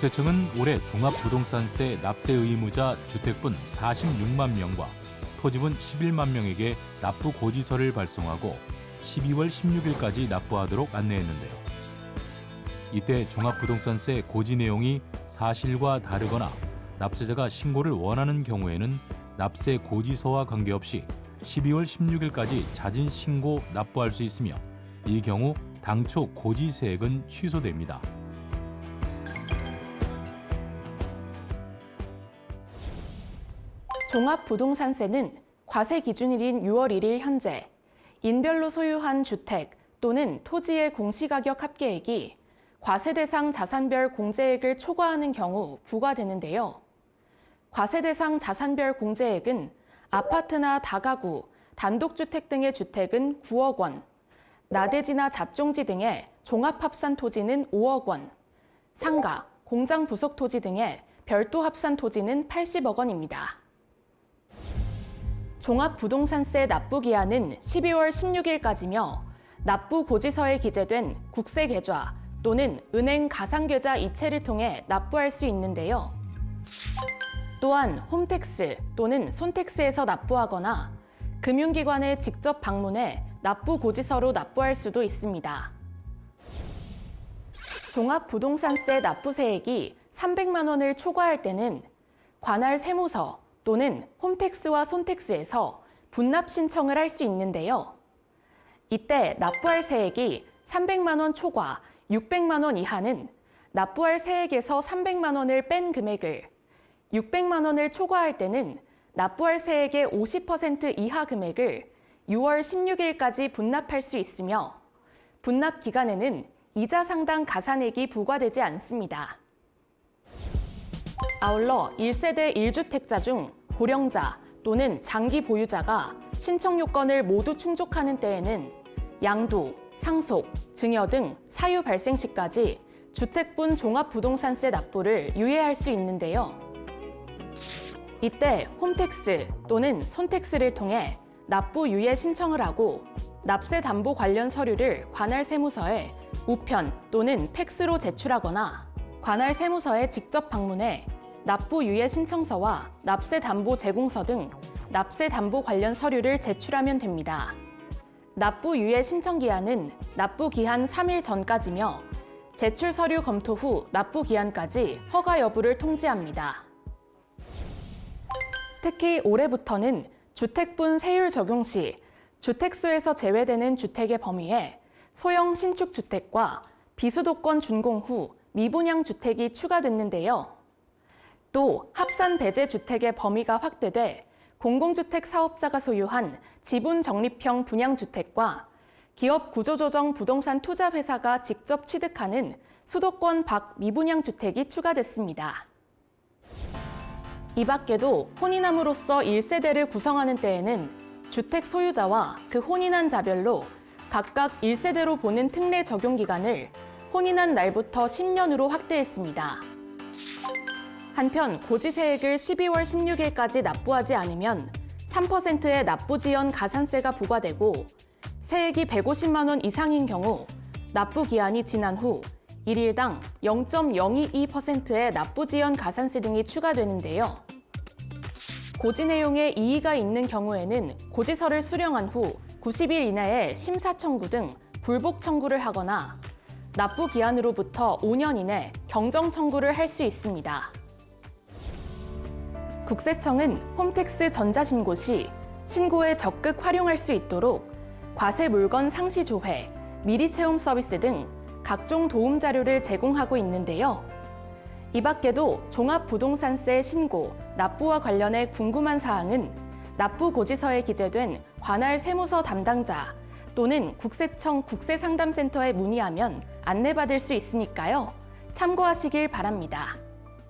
국세청은 올해 종합부동산세 납세 의무자 주택분 46만 명과 토지분 11만 명에게 납부 고지서를 발송하고 12월 16일까지 납부하도록 안내했는데요. 이때 종합부동산세 고지 내용이 사실과 다르거나 납세자가 신고를 원하는 경우에는 납세 고지서와 관계없이 12월 16일까지 자진 신고 납부할 수 있으며 이 경우 당초 고지세액은 취소됩니다. 종합부동산세는 과세 기준일인 6월 1일 현재 인별로 소유한 주택 또는 토지의 공시가격 합계액이 과세 대상 자산별 공제액을 초과하는 경우 부과되는데요. 과세 대상 자산별 공제액은 아파트나 다가구, 단독주택 등의 주택은 9억 원, 나대지나 잡종지 등의 종합합산 토지는 5억 원, 상가, 공장 부속 토지 등의 별도 합산 토지는 80억 원입니다. 종합부동산세 납부 기한은 12월 16일까지며 납부 고지서에 기재된 국세 계좌 또는 은행 가상 계좌 이체를 통해 납부할 수 있는데요. 또한 홈택스 또는 손택스에서 납부하거나 금융기관에 직접 방문해 납부 고지서로 납부할 수도 있습니다. 종합부동산세 납부세액이 300만 원을 초과할 때는 관할 세무서 또는 홈택스와 손택스에서 분납 신청을 할 수 있는데요. 이때 납부할 세액이 300만 원 초과 600만 원 이하는 납부할 세액에서 300만 원을 뺀 금액을 600만 원을 초과할 때는 납부할 세액의 50% 이하 금액을 6월 16일까지 분납할 수 있으며 분납 기간에는 이자 상당 가산액이 부과되지 않습니다. 아울러 1세대 1주택자 중 고령자 또는 장기 보유자가 신청 요건을 모두 충족하는 때에는 양도, 상속, 증여 등 사유 발생 시까지 주택분 종합부동산세 납부를 유예할 수 있는데요. 이때 홈택스 또는 손택스를 통해 납부 유예 신청을 하고 납세 담보 관련 서류를 관할 세무서에 우편 또는 팩스로 제출하거나 관할 세무서에 직접 방문해 납부 유예 신청서와 납세 담보 제공서 등 납세 담보 관련 서류를 제출하면 됩니다. 납부 유예 신청 기한은 납부 기한 3일 전까지며 제출 서류 검토 후 납부 기한까지 허가 여부를 통지합니다. 특히 올해부터는 주택분 세율 적용 시 주택수에서 제외되는 주택의 범위에 소형 신축 주택과 비수도권 준공 후 미분양 주택이 추가됐는데요. 또 합산 배제 주택의 범위가 확대돼 공공주택 사업자가 소유한 지분 적립형 분양 주택과 기업 구조조정 부동산 투자 회사가 직접 취득하는 수도권 밖 미분양 주택이 추가됐습니다. 이 밖에도 혼인함으로써 1세대를 구성하는 때에는 주택 소유자와 그 혼인한 자별로 각각 1세대로 보는 특례 적용 기간을 혼인한 날부터 10년으로 확대했습니다. 한편 고지세액을 12월 16일까지 납부하지 않으면 3%의 납부지연 가산세가 부과되고 세액이 150만 원 이상인 경우 납부 기한이 지난 후 1일당 0.022%의 납부지연 가산세 등이 추가되는데요. 고지 내용에 이의가 있는 경우에는 고지서를 수령한 후 90일 이내에 심사 청구 등 불복 청구를 하거나 납부 기한으로부터 5년 이내 경정 청구를 할 수 있습니다. 국세청은 홈택스 전자신고 시 신고에 적극 활용할 수 있도록 과세 물건 상시 조회, 미리 체험 서비스 등 각종 도움 자료를 제공하고 있는데요. 이 밖에도 종합부동산세 신고, 납부와 관련해 궁금한 사항은 납부 고지서에 기재된 관할 세무서 담당자 또는 국세청 국세상담센터에 문의하면 안내받을 수 있으니까요. 참고하시길 바랍니다.